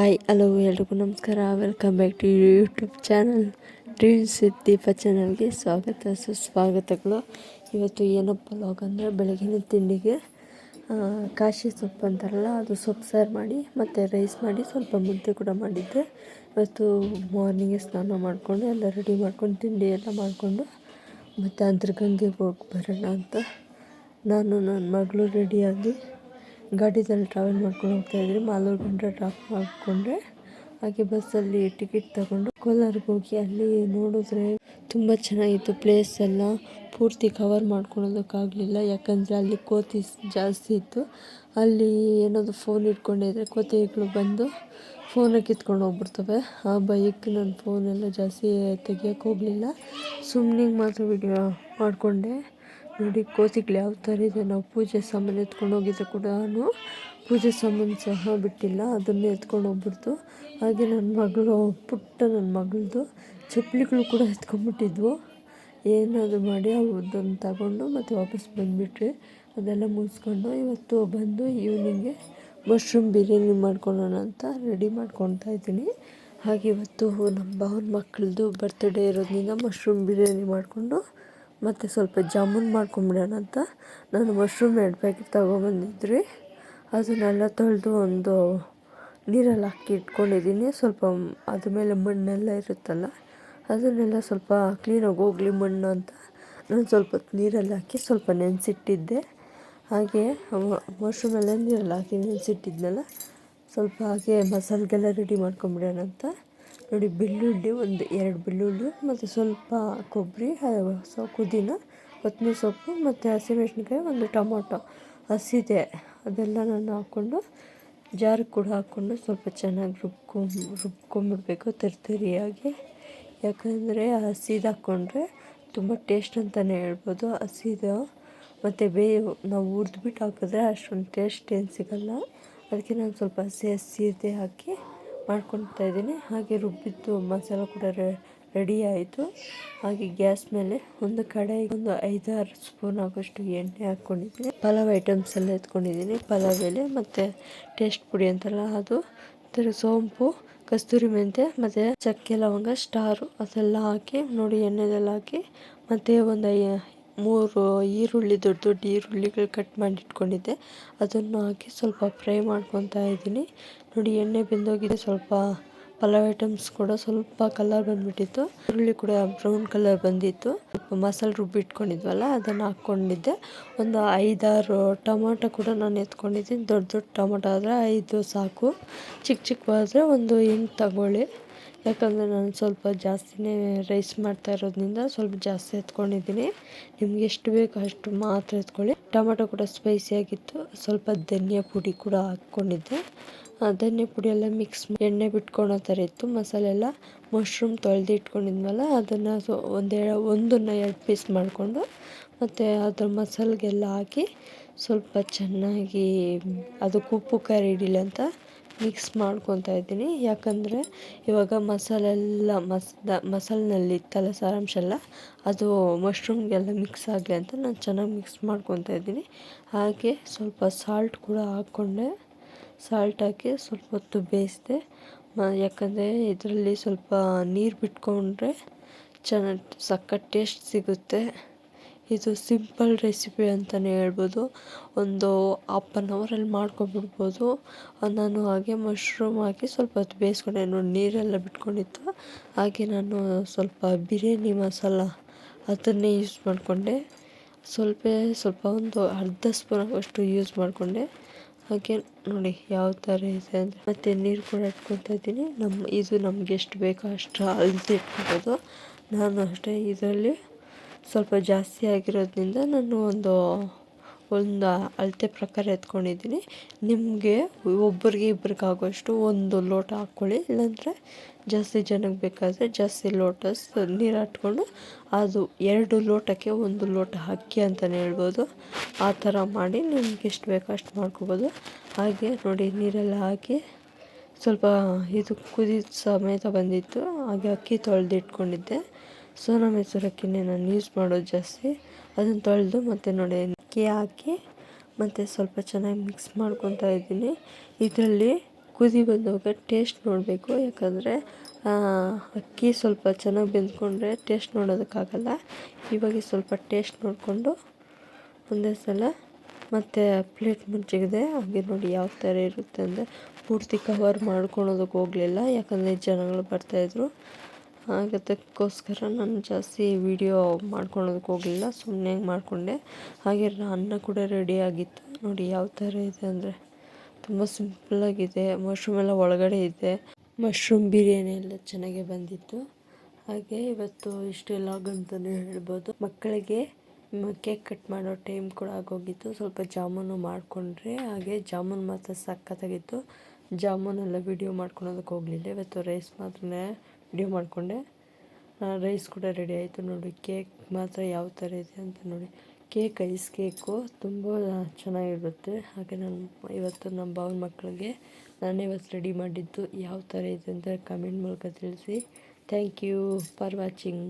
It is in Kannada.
ಹಾಯ್ ಹಲೋ ಎಲ್ರಿಗೂ ನಮಸ್ಕಾರ. Welcome back to YouTube channel dreams Deepa ಚಾನಲ್ಗೆ ಸ್ವಾಗತ, ಸುಸ್ವಾಗತಗಳು. ಇವತ್ತು ಏನಪ್ಪ ಲಾಗ್ ಅಂದರೆ ಬೆಳಗಿನ ತಿಂಡಿಗೆ ಕಾಶಿ ಸೊಪ್ಪು ಅಂತಾರಲ್ಲ, ಅದು ಸೊಪ್ಪು ಸಾರು ಮಾಡಿ, ಮತ್ತು ರೈಸ್ ಮಾಡಿ, ಸ್ವಲ್ಪ ಮುದ್ದೆ ಕೂಡ ಮಾಡಿದ್ದೆ. ಇವತ್ತು ಮಾರ್ನಿಂಗೆ ಸ್ನಾನ ಮಾಡಿಕೊಂಡು, ಎಲ್ಲ ರೆಡಿ ಮಾಡ್ಕೊಂಡು, ತಿಂಡಿ ಎಲ್ಲ ಮಾಡಿಕೊಂಡು, ಮತ್ತು ಗಂಗೆ ಹೋಗಿ ಬರೋಣ ಅಂತ ನಾನು, ನನ್ನ ಮಗಳು ರೆಡಿಯಾಗಿ ಗಾಡಿದಲ್ಲಿ ಟ್ರಾವೆಲ್ ಮಾಡ್ಕೊಂಡು ಹೋಗ್ತಾ ಇದ್ರಿ ಮಾಲೂರು ಗಂಟ ಡ್ರಾಪ್ ಮಾಡಿಕೊಂಡ್ರೆ, ಹಾಗೆ ಬಸ್ಸಲ್ಲಿ ಟಿಕೆಟ್ ತಗೊಂಡು ಕೋಲಾರ್ಗೆ ಹೋಗಿ ಅಲ್ಲಿ ನೋಡಿದ್ರೆ ತುಂಬ ಚೆನ್ನಾಗಿತ್ತು ಪ್ಲೇಸ್ ಎಲ್ಲ. ಪೂರ್ತಿ ಕವರ್ ಮಾಡ್ಕೊಳೋದಕ್ಕಾಗಲಿಲ್ಲ ಯಾಕಂದರೆ ಅಲ್ಲಿ ಕೋತಿ ಜಾಸ್ತಿ ಇತ್ತು. ಅಲ್ಲಿ ಏನಾದರೂ ಫೋನ್ ಇಟ್ಕೊಂಡಿದ್ರೆ ಕೋತಿಗಳು ಬಂದು ಫೋನ ಕಿತ್ಕೊಂಡು ಹೋಗ್ಬಿಡ್ತವೆ. ಆ ಭಯಕ್ಕೆ ನಾನು ಫೋನೆಲ್ಲ ಜಾಸ್ತಿ ತೆಗಿಯೋಕ್ಕೆ ಹೋಗಲಿಲ್ಲ. ಸುಮ್ಮನೆ ಮಾತ್ರ ವಿಡಿಯೋ ಮಾಡಿಕೊಂಡೆ. ನೋಡಿ ಕೋಸಿಗಳು ಯಾವ ಥರ ಇದೆ? ನಾವು ಪೂಜೆ ಸಾಮಾನು ಎತ್ಕೊಂಡು ಹೋಗಿದ್ರೆ ಕೂಡ ಪೂಜೆ ಸಾಮಾನು ಸಹ ಬಿಟ್ಟಿಲ್ಲ, ಅದನ್ನೇ ಎತ್ಕೊಂಡು ಹೋಗ್ಬಿಡ್ತು. ಹಾಗೆ ನನ್ನ ಮಗಳು, ಪುಟ್ಟ ನನ್ನ ಮಗಳದು ಚಪ್ಪಲಿಗಳು ಕೂಡ ಎತ್ಕೊಂಡ್ಬಿಟ್ಟಿದ್ವು. ಏನಾದರೂ ಮಾಡಿ ಅವ್ರದ್ದನ್ನು ತಗೊಂಡು ಮತ್ತು ವಾಪಸ್ ಬಂದುಬಿಟ್ರಿ ಅದೆಲ್ಲ ಮುಗಿಸ್ಕೊಂಡು ಇವತ್ತು ಬಂದು ಈವ್ನಿಂಗೆ ಮಶ್ರೂಮ್ ಬಿರಿಯಾನಿ ಮಾಡ್ಕೊಳ್ಳೋಣ ಅಂತ ರೆಡಿ ಮಾಡ್ಕೊತಾ ಇದ್ದೀನಿ. ಹಾಗೆ ಇವತ್ತು ನಮ್ಮ ಭಾವನ ಮಕ್ಕಳದು ಬರ್ತ್ಡೇ ಇರೋದ್ರಿಂದ ಮಶ್ರೂಮ್ ಬಿರಿಯಾನಿ ಮಾಡಿಕೊಂಡು ಮತ್ತು ಸ್ವಲ್ಪ ಜಾಮೂನ್ ಮಾಡ್ಕೊಂಬಿಡೋಣ ಅಂತ ನಾನು ಮಶ್ರೂಮ್ ಎರಡು ಪ್ಯಾಕೆಟ್ ತಗೊಬಂದಿದ್ರಿ. ಅದನ್ನೆಲ್ಲ ತೊಳೆದು ಒಂದು ನೀರಲ್ಲಿ ಹಾಕಿ ಇಟ್ಕೊಂಡಿದ್ದೀನಿ. ಸ್ವಲ್ಪ ಅದ್ರ ಮೇಲೆ ಮಣ್ಣೆಲ್ಲ ಇರುತ್ತಲ್ಲ, ಅದನ್ನೆಲ್ಲ ಸ್ವಲ್ಪ ಕ್ಲೀನಾಗಿ ಹೋಗಲಿ ಮಣ್ಣು ಅಂತ ನಾನು ಸ್ವಲ್ಪ ಹೊತ್ತು ನೀರಲ್ಲಿ ಹಾಕಿ ಸ್ವಲ್ಪ ನೆನೆಸಿಟ್ಟಿದ್ದೆ. ಹಾಗೆ ಮಶ್ರೂಮ್ ಎಲ್ಲ ನೀರಲ್ಲಿ ಹಾಕಿ ನೆನೆಸಿಟ್ಟಿದ್ನಲ್ಲ, ಸ್ವಲ್ಪ ಹಾಗೆ ಮಸಾಲೆಗೆಲ್ಲ ರೆಡಿ ಮಾಡ್ಕೊಂಬಿಡೋಣ ಅಂತ ನೋಡಿ ಬೆಳ್ಳುಳ್ಳಿ ಒಂದು ಎರಡು ಬೆಳ್ಳುಳ್ಳಿ, ಮತ್ತು ಸ್ವಲ್ಪ ಕೊಬ್ಬರಿ ಸೊ ಪುದೀನ, ಕೊತ್ತಂಬರಿ ಸೊಪ್ಪು, ಮತ್ತು ಹಸಿಮೆಣ್ಸಿನ್ಕಾಯಿ, ಒಂದು ಟೊಮೊಟೊ ಹಸಿದೆ. ಅದೆಲ್ಲ ನಾನು ಹಾಕ್ಕೊಂಡು ಜಾರು ಕೂಡ ಹಾಕ್ಕೊಂಡು ಸ್ವಲ್ಪ ಚೆನ್ನಾಗಿ ರುಬ್ಕೊಂಡ್ ರುಬ್ಕೊಂಬಿಡ್ಬೇಕು ತರಿತರಿಯಾಗಿ. ಯಾಕಂದರೆ ಹಸಿದು ಹಾಕ್ಕೊಂಡ್ರೆ ತುಂಬ ಟೇಸ್ಟ್ ಅಂತಲೇ ಹೇಳ್ಬೋದು. ಹಸಿದು ಮತ್ತು ಬೇ ನಾವು ಹುರಿದ್ಬಿಟ್ಟು ಹಾಕಿದ್ರೆ ಅಷ್ಟೊಂದು ಟೇಸ್ಟ್ ಏನು ಸಿಗಲ್ಲ. ಅದಕ್ಕೆ ನಾನು ಸ್ವಲ್ಪ ಹಸಿ ಹಸಿದೆ ಹಾಕಿ ಮಾಡ್ಕೊತಾ ಇದ್ದೀನಿ. ಹಾಗೆ ರುಬ್ಬಿದ್ದು ಮಸಾಲ ಕೂಡ ರೆಡಿ ಆಯಿತು. ಹಾಗೆ ಗ್ಯಾಸ್ ಮೇಲೆ ಒಂದು ಕಡೆ ಒಂದು ಐದಾರು ಸ್ಪೂನ್ ಆಗೋಷ್ಟು ಎಣ್ಣೆ ಹಾಕ್ಕೊಂಡಿದ್ದೀನಿ. ಪಲಾವ್ ಐಟಮ್ಸ್ ಎಲ್ಲ ಎತ್ಕೊಂಡಿದ್ದೀನಿ. ಪಲಾವ್ ಎಲೆ ಮತ್ತು ಟೇಸ್ಟ್ ಪುಡಿ ಅಂತಲ್ಲ ಅದು. ಮತ್ತು ಸೋಂಪು, ಕಸ್ತೂರಿ ಮೆಂತೆ ಮತ್ತು ಚಕ್ಕೆ ಲವಂಗ, ಸ್ಟಾರು ಅದೆಲ್ಲ ಹಾಕಿ ನೋಡಿ ಎಣ್ಣೆದೆಲ್ಲ ಹಾಕಿ ಮತ್ತು ಒಂದು ಮೂರು ಈರುಳ್ಳಿ, ದೊಡ್ಡ ದೊಡ್ಡ ಈರುಳ್ಳಿಗಳು ಕಟ್ ಮಾಡಿ ಇಟ್ಕೊಂಡಿದ್ದೆ ಅದನ್ನು ಹಾಕಿ ಸ್ವಲ್ಪ ಫ್ರೈ ಮಾಡ್ಕೊತಾ ಇದ್ದೀನಿ. ನೋಡಿ, ಎಣ್ಣೆ ಬೆಂದೋಗಿದೆ. ಸ್ವಲ್ಪ ಪಲಾವ್ ಐಟಮ್ಸ್ ಕೂಡ ಸ್ವಲ್ಪ ಕಲರ್ ಬಂದುಬಿಟ್ಟಿತ್ತು. ಈರುಳ್ಳಿ ಕೂಡ ಬ್ರೌನ್ ಕಲರ್ ಬಂದಿತ್ತು. ಸ್ವಲ್ಪ ಮಸಾಲೆ ರುಬ್ಬಿಟ್ಕೊಂಡಿದ್ವಲ್ಲ ಅದನ್ನು ಹಾಕ್ಕೊಂಡಿದ್ದೆ. ಒಂದು ಐದಾರು ಟೊಮೊಟೊ ಕೂಡ ನಾನು ಎತ್ಕೊಂಡಿದ್ದೀನಿ. ದೊಡ್ಡ ದೊಡ್ಡ ಟೊಮೊಟೊ ಆದರೆ ಐದು ಸಾಕು. ಚಿಕ್ಕ ಚಿಕ್ಕವಾದರೆ ಒಂದು ಎಂಟು ತಗೊಳ್ಳಿ. ಯಾಕಂದರೆ ನಾನು ಸ್ವಲ್ಪ ಜಾಸ್ತಿನೇ ರೈಸ್ ಮಾಡ್ತಾ ಇರೋದ್ರಿಂದ ಸ್ವಲ್ಪ ಜಾಸ್ತಿ ಎತ್ಕೊಂಡಿದ್ದೀನಿ. ನಿಮ್ಗೆ ಎಷ್ಟು ಬೇಕು ಅಷ್ಟು ಮಾತ್ರ ಎತ್ಕೊಳ್ಳಿ. ಟೊಮೆಟೊ ಕೂಡ ಸ್ಪೈಸಿಯಾಗಿತ್ತು ಸ್ವಲ್ಪ ಧನಿಯಾ ಪುಡಿ ಕೂಡ ಹಾಕ್ಕೊಂಡಿದ್ದೆ. ಧನಿಯಾ ಪುಡಿ ಎಲ್ಲ ಮಿಕ್ಸ್ ಎಣ್ಣೆ ಬಿಟ್ಕೊಳೋ ಥರ ಇತ್ತು. ಮಸಾಲೆ ಎಲ್ಲ ಮಶ್ರೂಮ್ ತೊಳೆದು ಇಟ್ಕೊಂಡಿದ್ವಲ್ಲ ಅದನ್ನು ಸೊ ಒಂದೆರಡು ಒಂದನ್ನು ಎರಡು ಪೀಸ್ ಮಾಡಿಕೊಂಡು ಮತ್ತು ಅದ್ರ ಮಸಾಲೆಗೆಲ್ಲ ಹಾಕಿ ಸ್ವಲ್ಪ ಚೆನ್ನಾಗಿ, ಅದಕ್ಕೆ ಉಪ್ಪು ಖಾರ ಹಿಡಿಲಿ ಅಂತ ಮಿಕ್ಸ್ ಮಾಡ್ಕೊತಾ ಇದ್ದೀನಿ. ಯಾಕಂದರೆ ಇವಾಗ ಮಸಾಲೆ ಎಲ್ಲ ಮಸ್ದ ಮಸಾಲೆನಲ್ಲಿ ಇತ್ತಲ್ಲ ಸಾರಾಂಶ ಎಲ್ಲ ಅದು ಮಶ್ರೂಮ್ಗೆಲ್ಲ ಮಿಕ್ಸ್ ಆಗಲಿ ಅಂತ ನಾನು ಚೆನ್ನಾಗಿ ಮಿಕ್ಸ್ ಮಾಡ್ಕೊತಾ ಇದ್ದೀನಿ. ಹಾಗೆ ಸ್ವಲ್ಪ ಸಾಲ್ಟ್ ಕೂಡ ಹಾಕ್ಕೊಂಡೆ. ಸಾಲ್ಟ್ ಹಾಕಿ ಸ್ವಲ್ಪ ಹೊತ್ತು ಬೇಯಿಸಿದೆ. ಯಾಕಂದರೆ ಇದರಲ್ಲಿ ಸ್ವಲ್ಪ ನೀರು ಬಿಟ್ಕೊಂಡ್ರೆ ಚೆನ್ನಾಗಿ, ಸಖತ್ ಟೇಸ್ಟ್ ಸಿಗುತ್ತೆ. ಇದು ಸಿಂಪಲ್ ರೆಸಿಪಿ ಅಂತಲೇ ಹೇಳ್ಬೋದು. ಒಂದು ಹಾಫ್ ಆನ್ ಅವರಲ್ಲಿ ಮಾಡ್ಕೊಂಡ್ಬಿಡ್ಬೋದು. ನಾನು ಹಾಗೆ ಮಶ್ರೂಮ್ ಹಾಕಿ ಸ್ವಲ್ಪ ಹೊತ್ತು ಬೇಯಿಸ್ಕೊಂಡೆ. ನೋಡಿ, ನೀರೆಲ್ಲ ಬಿಟ್ಕೊಂಡಿತ್ತು. ಹಾಗೆ ನಾನು ಸ್ವಲ್ಪ ಬಿರಿಯಾನಿ ಮಸಾಲ ಅದನ್ನೇ ಯೂಸ್ ಮಾಡಿಕೊಂಡೆ. ಸ್ವಲ್ಪ ಸ್ವಲ್ಪ ಒಂದು ಅರ್ಧ ಸ್ಪೂನ್ ಆಗುವಷ್ಟು ಯೂಸ್ ಮಾಡಿಕೊಂಡೆ. ಹಾಗೆ ನೋಡಿ ಯಾವ ಥರ ಇದೆ ಅಂದರೆ ಮತ್ತು ನೀರು ಕೂಡ ಇಟ್ಕೊತಾ ಇದ್ದೀನಿ. ನಮ್ಮ ಇದು ನಮ್ಗೆ ಎಷ್ಟು ಬೇಕೋ ಅಷ್ಟು ಅಳತೆ ಇಟ್ಕೊಬೋದು ನಾನು ಅಷ್ಟೇ ಇದರಲ್ಲಿ ಸ್ವಲ್ಪ ಜಾಸ್ತಿ ಆಗಿರೋದ್ರಿಂದ ನಾನು ಒಂದು ಒಂದು ಅಳತೆ ಪ್ರಕಾರ ಎತ್ಕೊಂಡಿದ್ದೀನಿ. ನಿಮಗೆ ಒಬ್ಬರಿಗೆ ಇಬ್ಬರಿಗೆ ಆಗೋಷ್ಟು ಒಂದು ಲೋಟ ಹಾಕ್ಕೊಳ್ಳಿ. ಇಲ್ಲಾಂದರೆ ಜಾಸ್ತಿ ಜನಕ್ಕೆ ಬೇಕಾದರೆ ಜಾಸ್ತಿ ಲೋಟಸ್ ನೀರು ಹಾಕ್ಕೊಂಡು ಅದು ಎರಡು ಲೋಟಕ್ಕೆ ಒಂದು ಲೋಟ ಅಕ್ಕಿ ಅಂತಲೇ ಹೇಳ್ಬೋದು. ಆ ಥರ ಮಾಡಿ ನಿಮ್ಗೆ ಎಷ್ಟು ಬೇಕೋ ಅಷ್ಟು ಮಾಡ್ಕೊಬೋದು. ಹಾಗೆ ನೋಡಿ, ನೀರೆಲ್ಲ ಹಾಕಿ ಸ್ವಲ್ಪ ಇದು ಕುದಿದ ಸಮೇತ ಬಂದಿತ್ತು. ಹಾಗೆ ಅಕ್ಕಿ ತೊಳೆದು ಇಟ್ಕೊಂಡಿದ್ದೆ ಸೋನಾ ಮೈಸೂರು ಅಕ್ಕಿನೇ ನಾನು ಯೂಸ್ ಮಾಡೋದು ಜಾಸ್ತಿ. ಅದನ್ನು ತೊಳೆದು ಮತ್ತು ನೋಡಿ, ಅಕ್ಕಿ ಹಾಕಿ ಮತ್ತು ಸ್ವಲ್ಪ ಚೆನ್ನಾಗಿ ಮಿಕ್ಸ್ ಮಾಡ್ಕೊತಾ ಇದ್ದೀನಿ. ಇದರಲ್ಲಿ ಕುದಿ ಬಂದಾಗ ಟೇಸ್ಟ್ ನೋಡಬೇಕು. ಯಾಕಂದರೆ ಅಕ್ಕಿ ಸ್ವಲ್ಪ ಚೆನ್ನಾಗಿ ಬೆಂದ್ಕೊಂಡ್ರೆ ಟೇಸ್ಟ್ ನೋಡೋದಕ್ಕಾಗಲ್ಲ. ಇವಾಗ ಸ್ವಲ್ಪ ಟೇಸ್ಟ್ ನೋಡಿಕೊಂಡು ಒಂದೇ ಸಲ ಮತ್ತು ಪ್ಲೇಟ್ ಮುಚ್ಚಿಗಿದೆ. ಹಾಗೆ ನೋಡಿ ಯಾವ ಥರ ಇರುತ್ತೆ ಅಂದರೆ ಪೂರ್ತಿ ಕವರ್ ಮಾಡ್ಕೊಳೋದಕ್ಕೆ ಹೋಗಲಿಲ್ಲ. ಯಾಕಂದರೆ ಜನಗಳು ಬರ್ತಾಯಿದ್ರು ಅದಕ್ಕೋಸ್ಕರ ನಾನು ಜಾಸ್ತಿ ವೀಡಿಯೋ ಮಾಡ್ಕೊಳೋದಕ್ಕೆ ಹೋಗಲಿಲ್ಲ ಸುಮ್ಮನೆ ಮಾಡಿಕೊಂಡೆ. ಹಾಗೆ ಅನ್ನ ಕೂಡ ರೆಡಿ ಆಗಿತ್ತು. ನೋಡಿ ಯಾವ ಥರ ಇದೆ ಅಂದರೆ ತುಂಬ ಸಿಂಪಲ್ಲಾಗಿದೆ ಮಶ್ರೂಮ್ ಎಲ್ಲ ಒಳಗಡೆ ಇದೆ. ಮಶ್ರೂಮ್ ಬಿರಿಯಾನಿ ಎಲ್ಲ ಚೆನ್ನಾಗೇ ಬಂದಿತ್ತು. ಹಾಗೆ ಇವತ್ತು ಇಷ್ಟೇ ಲಾಗ್ ಅಂತಲೇ ಹೇಳ್ಬೋದು. ಮಕ್ಕಳಿಗೆ ಕೇಕ್ ಕಟ್ ಮಾಡೋ ಟೈಮ್ ಕೂಡ ಆಗೋಗಿತ್ತು. ಸ್ವಲ್ಪ ಜಾಮೂನು ಮಾಡಿಕೊಂಡ್ರೆ, ಹಾಗೆ ಜಾಮೂನು ಮಾತ್ರ ಸಖತ್ತಾಗಿತ್ತು. ಜಾಮೂನೆಲ್ಲ ವಿಡಿಯೋ ಮಾಡ್ಕೊಳೋದಕ್ಕೆ ಹೋಗಲಿಲ್ಲ. ಇವತ್ತು ರೈಸ್ ಮಾತ್ರ ವಿಡಿಯೋ ಮಾಡಿಕೊಂಡೆ. ರೈಸ್ ಕೂಡ ರೆಡಿ ಆಯಿತು ನೋಡಿ. ಕೇಕ್ ಮಾತ್ರ ಯಾವ ಥರ ಇದೆ ಅಂತ ನೋಡಿ. ಕೇಕ್ ಐಸ್ ಕೇಕು ತುಂಬ ಚೆನ್ನಾಗಿರುತ್ತೆ. ಹಾಗೆ ನಾನು ಇವತ್ತು ನಮ್ಮ ಭಾವನ ಮಕ್ಕಳಿಗೆ ನಾನೇ ಇವತ್ತು ರೆಡಿ ಮಾಡಿದ್ದು ಯಾವ ಥರ ಇದೆ ಅಂತ ಕಮೆಂಟ್ ಮೂಲಕ ತಿಳಿಸಿ. Thank you for watching